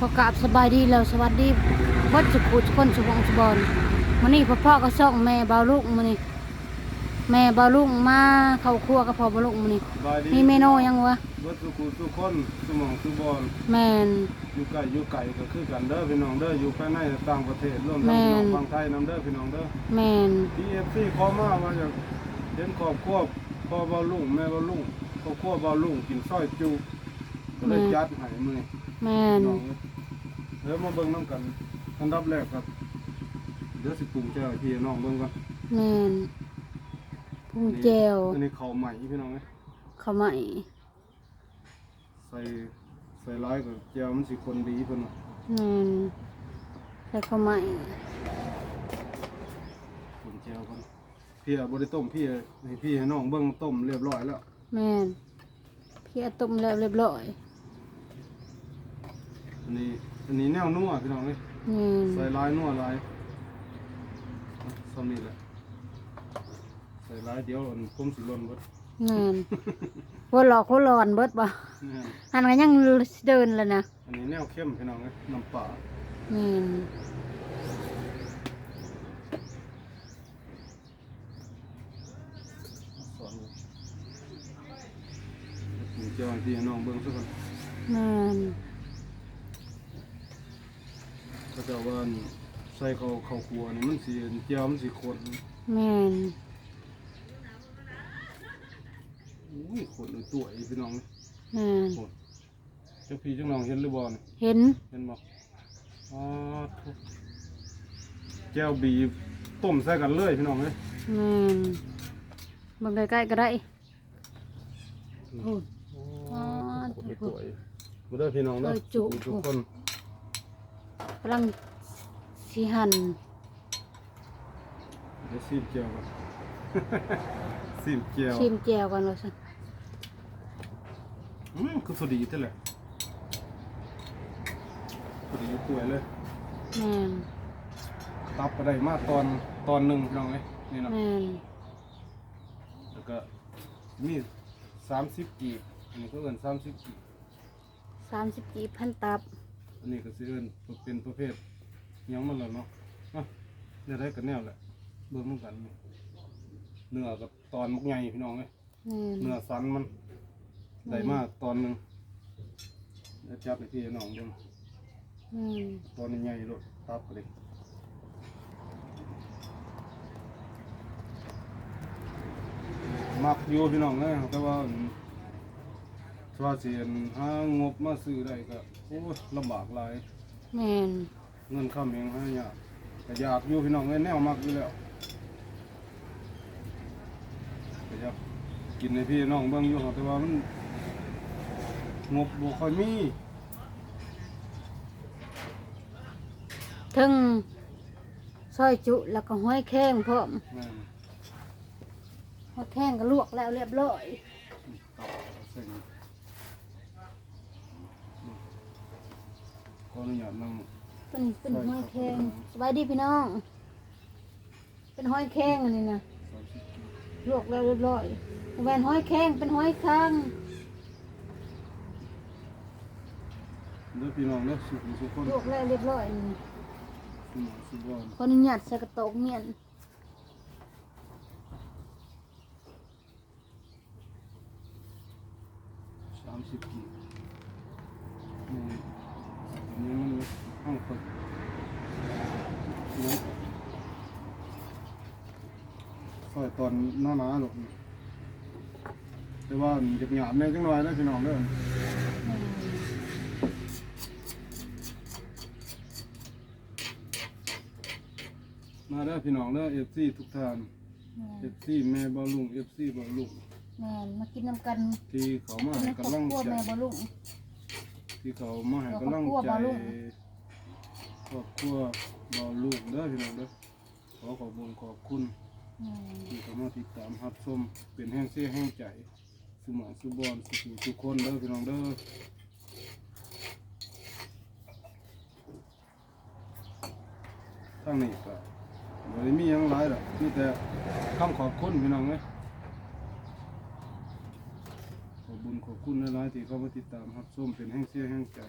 ขอกราบสบายดีแล้วสวัสดีวัดสุขุทุกคนสุของสุบอนมื้อนี้พ่อพ่อก็ส่งแม่เบาลูกมื้อนี้แม่เบาลูกมาเข้าครัวกับพ่อเบาลูกมื้อนี้บายดีมีเมนูหยังวะเบิดสุขุสุขคนสมองสุบอลแม่นอยู่ไกลอยู่ไกลก็คือกันเด้อพี่น้องเด้ออยู่ภายในต่างประเทศร่วมแม่ทั้งนพี่น้องฟังไทยนำเด้อพี่น้องเด้อแม่นที่เอฟซีขอมาว่าจะเห็นครอบครัวพ่อเบาลุงแม่เบาลุงครอบครัวเบาลุงกินซอยจุก็ เลยจัดให้มื้อนี้แม่นน้องเอ้ยเดี๋ยวมาเบิ่งนํกันอันดับแรกครับเดี๋ยวสิปรุงแจ่วให้พี่น้องเบิ่งก่อนแม่นพุงแจวอันนี้ข้าวใหม่พี่น้องเอ้ยข้าวไหม้ใส่ใส่ร้ายกับแจ่วมันสิคนดีเพิ่นว่าแม่นใส่ข้าวไหม้ผมแจวก่อนพี่อะบริต้มพี่ให้พี่ให้น้องเบิ้งต้มเรียบร้อยแล้ว แม่นเพียต้มแล้วเรียบร้อย อันนี้อันนี้แนวนัวพี่น้องเลยแม่นใส่ลายนัวลายซ้ำนี่แหละใส่ลายเดียวอันผมสิล่นเบิดแม่นหัวหลอกหัวหลอนเบิดบ่นี่อันก็ยังเดินแล้วนะอันนี้แนวเข้มพี่น้องเลยน้ำปลาแม่นสอนเลยผมแจวให้พี่ให้น้องเบิ้งสักคนแม่น ก็ จะว่าอันใส่ข้าวข้าวคั่วนี่มันสิแจวมันสิขนแม่นอุ้ยขนเลยตัวอีพี่น้องเลยแม่นขนเจ้าพี่เจ้าน้องเห็นหรือบ่นี่เห็นเห็นบ่อ๋อทุกแก้วบีบต้มใส่กันเลยพี่น้องเอ้ยแม่นเบิ่งใกล้ๆก็ได้โอ้ อ๋อคนไปตัวอีกมาเด้อพี่น้องเด้อเออจุ ทุกคน กำลังสิหั่นเดี๋ยวซีบแก้วก่อน ซีบแก้วชิมแจ่วกันว่าซั่นอืมคือพอดีเท่าแหละพอดีตัวยเลย แม่นตับก็ได้มาตอนตอนหนึ่งพี่น้องเอ้ยนี่เนาะแม่นแล้วก็มีสามสิบกีบอันนี้ก็เอินสามสิบกีบ30กีบพันตับ อันนี้ก็สิเอิ้นเป็นประเภทหยังมันแล้วเนาะอะเนี่ยได้กันแนวแหละเบิ่งมันกันนี่เนื้อกับตอนมักใหญ่พี่น้องเอ้ยแม่นเนื้อสันมันได้มากตอนหนึงเดี๋ยวจับไปที่น้องเบิ่งแม่นตอนใหญ่ๆโลดตับไปเลยมักอยู่พี่น้องเอ้ยแต่ว่า อั่นถ้าสิอันหางบมาซื้อได้ก็โอ้ยลำบากหลาย แม่นเงินเข้าเองให้ยากแต่อยากอยู่พี่น้องเอ้ยแนวมักอยู่แล้วแต่อยากกินในพี่น้องเบิ่งอยู่ครับแต่ว่ามันงบบ่ค่อยมีถึงซอยจุแล้วก็ห้อยแข้งพร้อมแม่นห้อยแข้งก็ลวกแล้วเรียบร้อยตับเส้น ออนุญาตนั่งเป็นเป็นห้อยแข้งสบายดีพี่น้อง เป็นห้อยแข้งอันนี้นะสามสิบกิโลลวกแล้วเรียบร้อยแหวนห้อยแข้งเป็นห้อยค้างเด้อพี่น้องเด้อสุขสุขคนลวกแล้วเรียบร้อยนี่นะสุขสุขบอนขออนุญาตใส่กระโตกเมียนสามสิบกิโลนี่อันนี้มัน ห้างคนนี่ซอยตอนหน้าหนาหรอกแต่ว่าหยาบหยาบๆเนี่ยจังหน่อยนะพี่น้องเด้อมาเด้อพี่น้องเด้อเอฟซีทุกท่านเอฟซีแม่บอลลุงเอฟซีบอลลุงแม่นมากินน้ำกัน ที่เขามากินให้ในครอบกำลังครัวใจแม่บอลุงที่เขามาให้กำลังครอบครัวใจบ่าวลูก ครอบครัวบอลูกเด้อพี่น้องเด้อขอขอบคุณขอบคุณแม่นที่เขามาติดตามรับชมเป็นแห้งเสียแห้งใจสมองสุบอนสุขทุกคนเด้อพี่น้องเด้อทั้งนี้ก็บ่ได้มีหยังหลายดอกมีแต่คำขอบคุณพี่น้องเอ้ยขอบคุญขอบคุณหลายๆที่เขามาติดตามรับชมเป็นแห้งเสียแห้งใจ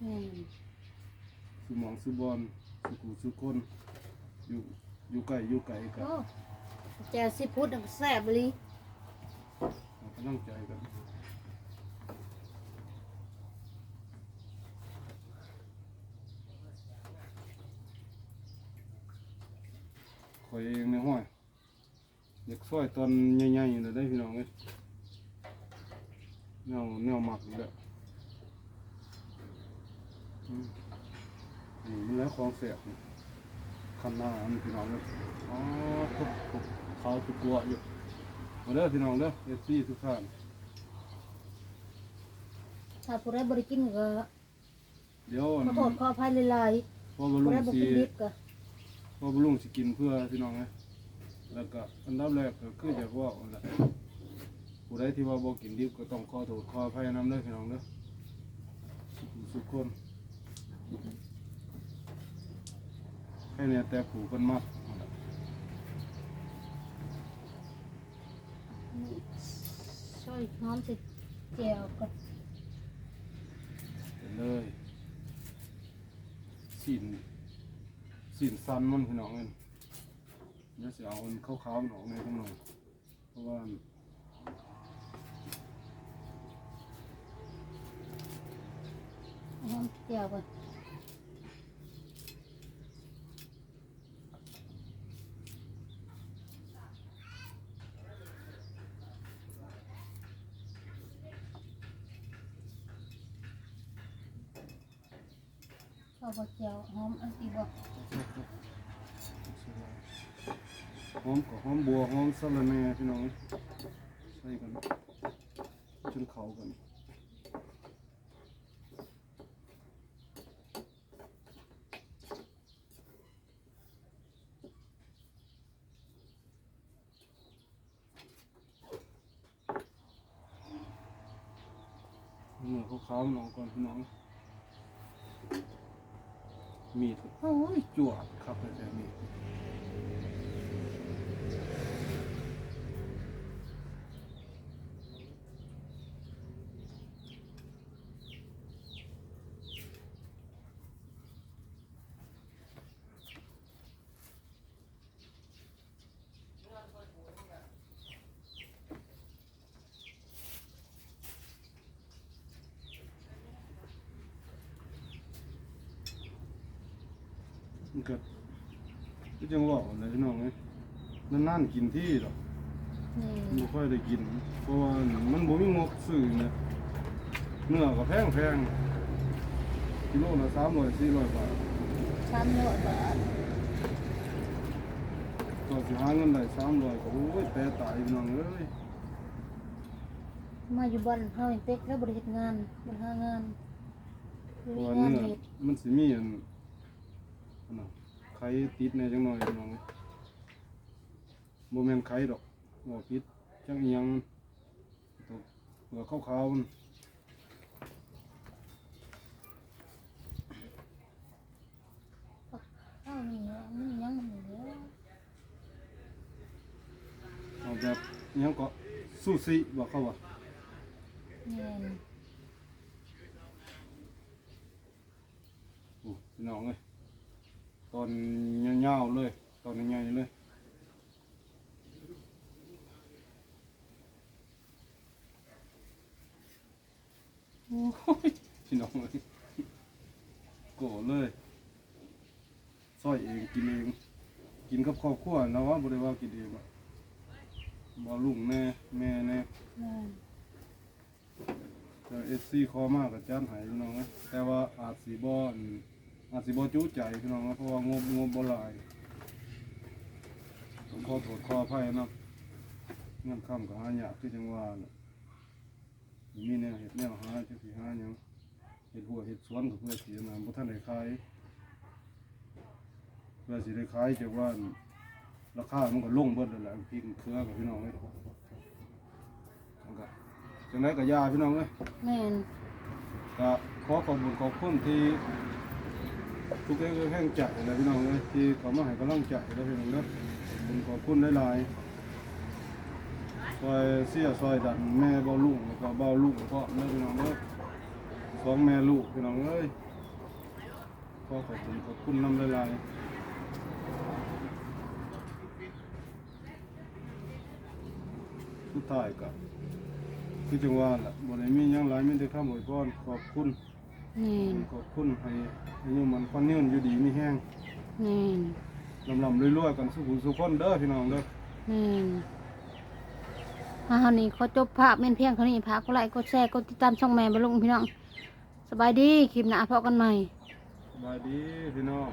แม่น สุหมองสุบอลสุกูสุคนอยู่อยู่ไกลอยู่ไกลกันโอ้แจวซีฟู้ดอันแซ่บเลยกำลังใจกันข่อยเองในห้อยเด็กซอยตอนใหญ่ๆเลยได้พี่น้องเอ้ยแนวแนวหมักอยู่แล้วอืมนี่ มันแล้วของเสียบนี่คันหน้าอันนี้พี่น้องเลยอ๋อทุกทุกเขาทุกตัวอยู่มาเด้อพี่น้องเด้อเอฟซีทุกท่านถ้าผู้ใดบ่ได้กินก็เดี๋ยวขอโทษขออภัยหลายพ่อบๆลุผู้งใดบ่สิกินดิบก็พ่อบลุงสิกินเพื่อพี่น้องนะแล้วก็อันดับแรกก็คืออยากว่าอันละผู้ใดที่ว่าบ่กินดิบก็ต้องขอโทษขออภัยนำเด้อพี่น้องเด้อทุกคน แค่เนี้แต่ผู้เพิ่นมักนั่นล่ะช่วยหอมสิแจวก็ไปเลยสินสินสันมันพี่น้องเอ้ยเดี๋ยวสิเอาอันขาวๆมันออกในข้างในเพราะว่าหอมแจวก็าบ่แจวหอมอันที่บ่หอมกับหอมบัวหอมสะระแหน่พี่น้องใส่กันจนเข้ากันเนื้อขาวๆน้องก่อนพี่น้อง มีดโอ้ยจวดครับแต่มีด มันก็ก็จังว่าอะไรพี่น้องเอ้ยนานๆกินที่หรอกนี่บ่ค่อยได้กิน เพราะว่ามันบ่มีงบซื้อเนี่ยเนื้อก็แพงแพงกิโลละ300 400บาทสามร้อยบาทก็สิหาเงินได้300ก็โอ้ยแปรตายพี่น้องเอ้ยมาอยู่บ้านเฮาเองเต็กแล้วบริเฮ็ดงานบ่หางานเพมีราะว่างานเนื้อเฮ็ดมันสิมีอันอั นน่ะไข่ติดแหน่จังหน่อยพี่น้องเอ้ยบ่แม่นไข่ดอกบ่ผิดจังอีหยังตัวเปลือกขาวๆมันข้าวนี่มันยังมันเหลือเอาแบบอิหยังก็ซูซิบอกเขาว่าแม่นโอ้พี่น้องเลย ตอนยาวๆเลยตอนใหญ่ๆเลยโอ้ยพี่น้องเลยโกรธเลยซอยเองกินเอง กินกับครอบครัวนะว่าบริว่ากินเองอะบ่ลุงแน่แม่แน่แม่นแต่เอฟซีคอมากกับจานหายพี่น้องนะแต่ว่าอาจสีบอน อาจสีบอจุใจพี่น้องนะเพราะว่างบงบบ่หลายผมขอโทษขออภัยนะเงินคำกับหายากที่จังหวะน่ะมีแนวเห็ดแนวหาจะสิหาหยังเห็ดหัวเห็ดสวนกับเพื่อสีนะบ่ท่านได้ขายเพื่อสิได้ขายจากว่าราคามันก็ลงเบิดแล้วแหละพริกเครือกับพี่น้องเลยมันก็จังไดก็ยาพี่น้องเลยแม่น ก็ขอขอบคุณขอบคุณที่ ทุกแห่งแห่งใจเลยพี่น้องเลยที่เขามาให้กำลังใจเลยพี่น้องเด้อผมขอบคุณหลายๆซอยเสียซอยดันแม่เบาลูกแล้วก็เบาลูกก็เด้อพี่น้องเด้อสองแม่ลูกพี่น้องเอ้ยขอขอบคุณขอบคุณนำหลายๆสุดท้ายก็คือจังว่าละบ่ได้มียังหลายมีแต่คำอวยพรขอบคุณ แม่นขอบคุณให้อายุมันคนยืนอยู่ดีมีแห้งแม่นลำลำรวยๆกันสุขุมสุขคนเด้อพี่น้องเด้อแม่นมาเฮานี้ขอจบภาพเม่นเพียงเท่านี้พากกดไลค์กดแชร์กดติดตามช่องแม่บรรลุงพี่น้องสบายดีคลิปหน้าพบกันใหม่ สบายดีพี่น้อง